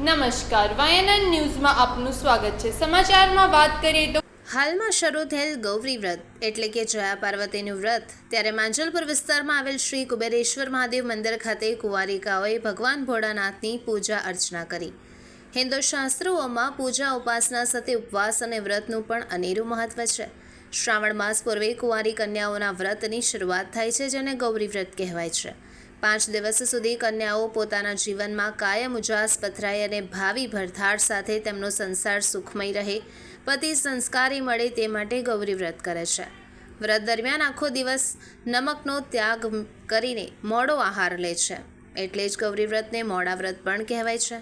નમસ્કાર, વાયનન ન્યૂઝમાં આપનું સ્વાગત છે. સમાચારમાં વાત કરીએ તો હાલમાં શરૂ થયેલ ગૌરી વ્રત, એટલે કે જયા પાર્વતીનું વ્રત, ત્યારે માંજલપુર વિસ્તારમાં આવેલ શ્રી કુબેરેશ્વર મહાદેવ મંદિર ખાતે કુંવારિકાઓએ ભગવાન ભોળાનાથની પૂજા અર્ચના કરી. હિન્દુ શાસ્ત્રોમાં પૂજા, ઉપાસના સાથે ઉપવાસ અને વ્રતનું પણ અનેરું મહત્વ છે. શ્રાવણ માસ પૂર્વે કુંવારી કન્યાઓના વ્રતની શરૂઆત થાય છે, જેને ગૌરી વ્રત કહેવાય છે. પાંચ દિવસ સુધી કન્યાઓ પોતાના જીવનમાં કાયમ ઉજાસ પથરાય અને ભાવિ ભરથાળ સાથે તેમનો સંસાર સુખમય રહે. પતિ સંસ્કારી મળે તે માટે ગૌરી વ્રત કરે છે. વ્રત દરમિયાન આખો દિવસ નમકનો ત્યાગ કરીને મોડો આહાર લે છે. એટલે જ ગૌરી વ્રતને મોડા વ્રત પણ કહેવાય છે.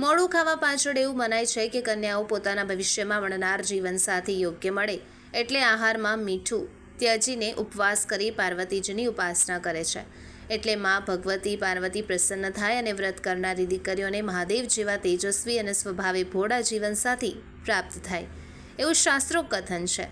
મોડું ખાવા પાછળ એવું મનાય છે કે કન્યાઓ પોતાના ભવિષ્યમાં મળનાર જીવનસાથી યોગ્ય મળે. એટલે આહારમાં મીઠું, ત્યજીને ઉપવાસ કરી પાર્વતીજીની ઉપાસના કરે છે. એટલે માં ભગવતી પાર્વતી પ્રસન્ન થાય અને વ્રત કરનારી દીકરીઓને મહાદેવ જેવા તેજસ્વી અને સ્વભાવે ભોળા જીવનસાથી પ્રાપ્ત થાય. એવું શાસ્ત્રો કથન છે.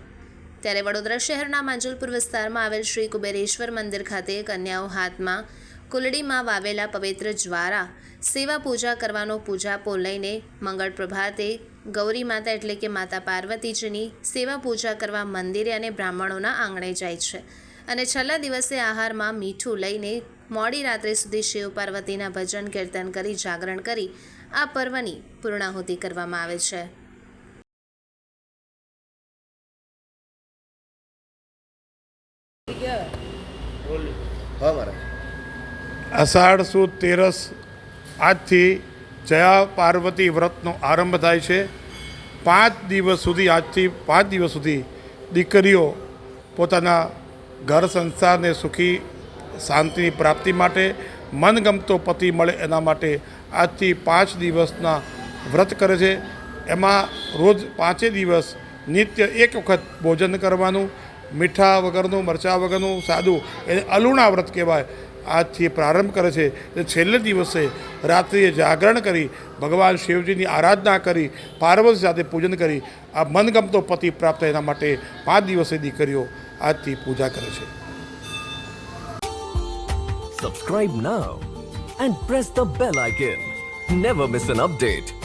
ત્યારે વડોદરા શહેરના માંજલપુર વિસ્તારમાં આવેલ શ્રી કુબેરેશ્વર મંદિર ખાતે કન્યાઓ હાથમાં કુલડીમાં વાવેલા પવિત્ર જ્વારા, સેવા પૂજા કરવાનો પૂજાપો લઈને મંગળ પ્રભાતે ગૌરી માતા એટલે કે માતા પાર્વતીજીની સેવા પૂજા કરવા મંદિરે અને બ્રાહ્મણોના આંગણે જાય છે. અને છેલ્લા દિવસે આહારમાં મીઠું લઈને મોડી રાત્રે સુધી શિવ પાર્વતીના ભજન કીર્તન કરી જાગરણ કરી આ પર્વની પૂર્ણાહુતિ કરવામાં આવે છે. હા અષાઢ સુદ તેરસ આજથી જયા પાર્વતી વ્રતનો આરંભ થાય છે. પાંચ દિવસ સુધી આજથી પાંચ દિવસ સુધી દીકરીઓ પોતાના ઘર સંસારને સુખી, શાંતિની પ્રાપ્તિ માટે મનગમતો પતિ મળે એના માટે આજથી પાંચ દિવસના વ્રત કરે છે. એમાં રોજ પાંચે દિવસ નિત્ય એક વખત ભોજન કરવાનું, મીઠા વગરનું, મરચાં વગરનું, સાદું એને અલુણા વ્રત કહેવાય. આજથી પ્રારંભ કરે છે. છેલ્લે દિવસે રાત્રિએ જાગરણ કરી, ભગવાન શિવજીની આરાધના કરી, પાર્વતી સાથે પૂજન કરી, આ મનગમતો પતિ પ્રાપ્ત એના માટે પાંચ દિવસે દીકરીઓ આજથી પૂજા કરે છે Subscribe now and press the bell icon. Never miss an update.